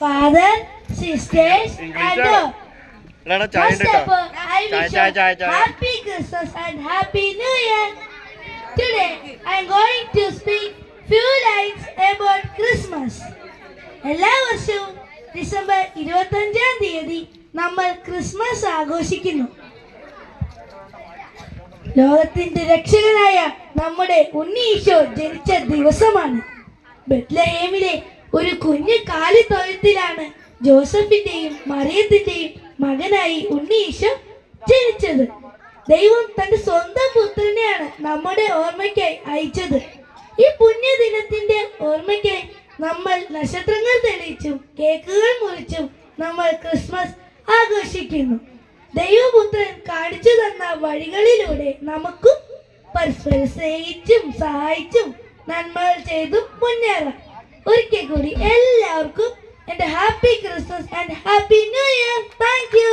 Father, sisters, and all. എടാ ചായ First of all, I wish you Happy Christmas and Happy New Year. Today, i am going to speak few lines about Christmas. എല്ലാ വർഷവും December ഇരുപത്തഞ്ചാം തീയതി നമ്മൾ Christmas ആഘോഷിക്കുന്നു ലോകത്തിന്റെ രക്ഷകനായ നമ്മുടെ ഉണ്ണീശോ ജനിച്ച ദിവസമാണ് ബെത്ലഹേമിലെ ഒരു കുഞ്ഞു കാലി തൊഴുത്തിലാണ് ജോസഫിന്റെയും മറിയത്തിന്റെയും മകനായി ഉണ്ണി ജനിച്ചത്. ദൈവം തന്റെ സ്വന്തം പുത്രനെയാണ് നമ്മുടെ ഓർമ്മയ്ക്കായി അയച്ചത്. ഈ പുണ്യദിനത്തിന്റെ ഓർമ്മയ്ക്കായി നമ്മൾ നക്ഷത്രങ്ങൾ തെളിയിച്ചും കേക്കുകൾ മുറിച്ചും നമ്മൾ ക്രിസ്മസ് ആഘോഷിക്കുന്നു. ദൈവപുത്രൻ കാണിച്ചു തന്ന വഴികളിലൂടെ നമുക്കും പരസ്പരം സ്നേഹിച്ചും സഹായിച്ചും നന്മകൾ ചെയ്തും മുന്നേറാം. ഒരിക്കൽ കൂടി എല്ലാവർക്കും എന്റെ happy Christmas and happy new year. Thank you.